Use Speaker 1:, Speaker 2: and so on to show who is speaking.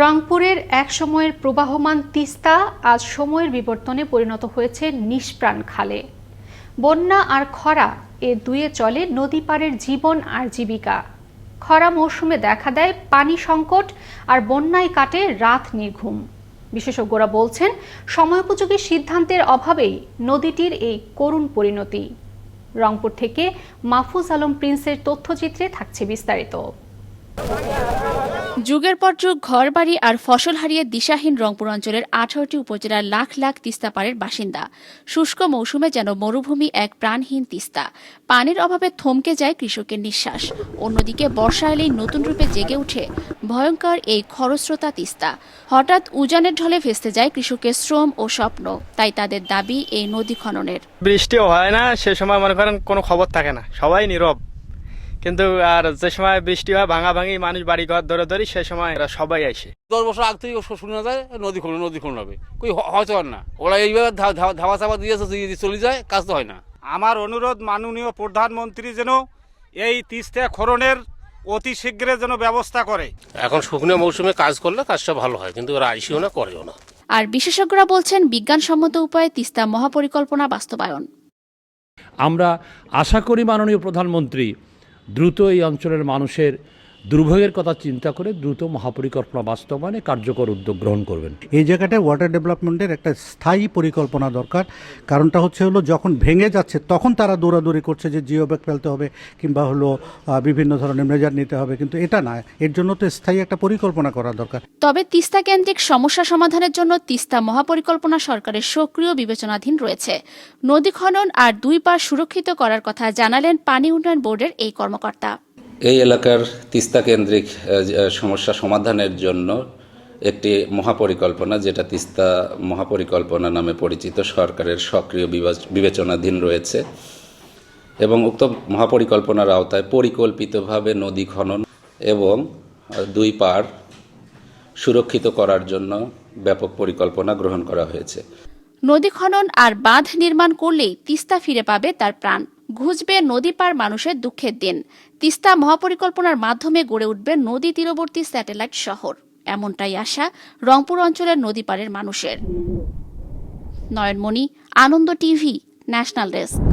Speaker 1: রংপুরের এক সময়ের প্রবাহমান তিস্তা আজ সময়ের বিবর্তনে পরিণত হয়েছে নিষ্প্রাণ খালে। বন্যা আর খরা এ দুয়ে চলে নদী পাড়ের জীবন আর জীবিকা। খরা মৌসুমে দেখা দেয় পানি সংকট আর বন্যায় কাটে রাত নির্ঘুম। বিশেষজ্ঞরা বলছেন, সময়োপযোগী সিদ্ধান্তের অভাবেই নদীটির এই করুণ পরিণতি। রংপুর থেকে মাহফুজ আলম প্রিন্সের তথ্যচিত্রে থাকছে বিস্তারিত।
Speaker 2: যুগের পর যুগ, ঘরবাড়ি আর ফসল হারিয়ে দিশাহীন রংপুর অঞ্চলের আঠারোটি উপজেলার লাখ লাখ তিস্তা পাড়ের বাসিন্দা। শুষ্ক মৌসুমে যেন মরুভূমি এক প্রাণহীন তিস্তা। পানির অভাবে থমকে যায় কৃষকের নিঃশ্বাস। অন্যদিকে বর্ষা এলেই নতুন রূপে জেগে উঠে ভয়ঙ্কর এই খরস্রোতা তিস্তা। হঠাৎ উজানের ঢলে ভেস্তে যায় কৃষকের শ্রম ও স্বপ্ন, তাই তাদের দাবি এই নদী খননের।
Speaker 3: বৃষ্টিও হয় না, সে সময় মনে করেন কোনো খবর থাকে না। সবাই নীরব। কিন্তু আর যে সময় বৃষ্টি হয় ভাঙা ভাঙি মানুষ বাড়ি ঘর ধরে ধরি সে সময় এরা সবাই আসে।
Speaker 4: দশ বছর আগ থেকে শোনা যায় নদী খুলুন নদী খুলুন হবে। কই হয়তো আর না। ওরা এইভাবে ধা- ধা- ধাওয়া চাপা দিয়েছে দিয়ে চলে যায় কাজ তো হয় না।
Speaker 5: আমার অনুরোধ মাননীয় প্রধানমন্ত্রী যেন এই তিস্তা খননের অতি শীঘ্রে যেন ব্যবস্থা করে।
Speaker 6: এখন শুকনো মৌসুমে কাজ করলে কাজটা ভালো হয় কিন্তু ওরা আইসিও না করেও না।
Speaker 2: আর বিশেষজ্ঞরা বলছেন বিজ্ঞানসম্মত উপায়ে তিস্তা মহাপরিকল্পনা বাস্তবায়ন।
Speaker 7: আমরা আশা করি মাননীয় প্রধানমন্ত্রী দ্রুত এই অঞ্চলের মানুষের দুর্ভোগের কথা চিন্তা করে দ্রুত মহাপরিকল্পনা বাস্তবায়নে কার্যকর উদ্যোগ গ্রহণ করবেন।
Speaker 8: এই জায়গাটায় ওয়াটার ডেভেলপমেন্টের একটা স্থায়ী পরিকল্পনা দরকার। কারণটা হচ্ছে হলো যখন ভেঙে যাচ্ছে তখন তারা দৌড়াদৌড়ি করছে যে জিও ব্যাগ ফেলতে হবে কিংবা হলো বিভিন্ন ধরনের মেজার নিতে হবে। কিন্তু এটা না এর জন্য তো স্থায়ী একটা পরিকল্পনা করা দরকার।
Speaker 2: তবে তিস্তা কেন্দ্রিক সমস্যা সমাধানের জন্য তিস্তা মহাপরিকল্পনা সরকারের সক্রিয় বিবেচনাধীন রয়েছে। নদী খনন আর দুই পার সুরক্ষিত করার কথা জানালেন পানি উন্নয়ন বোর্ডের এই কর্মকর্তা।
Speaker 9: এই এলাকার তিস্তা কেন্দ্রিক সমস্যা সমাধানের জন্য একটি মহাপরিকল্পনা, যেটা তিস্তা মহাপরিকল্পনা নামে পরিচিত, সরকারের সক্রিয় বিবেচনাধীন রয়েছে এবং উক্ত মহাপরিকল্পনার আওতায় পরিকল্পিতভাবে নদী খনন এবং দুই পার সুরক্ষিত করার জন্য ব্যাপক পরিকল্পনা গ্রহণ করা হয়েছে।
Speaker 2: নদী খনন আর বাঁধ নির্মাণ করলেই তিস্তা ফিরে পাবে তার প্রাণ। ঘুচবে নদী পার মানুষের দুঃখের দিন। তিস্তা মহাপরিকল্পনার মাধ্যমে গড়ে উঠবে নদী তীরবর্তী স্যাটেলাইট শহর। এমনটাই আশা রংপুর অঞ্চলের নদী পাড়ের মানুষের। Nayanmoni, Ananda TV, national desk.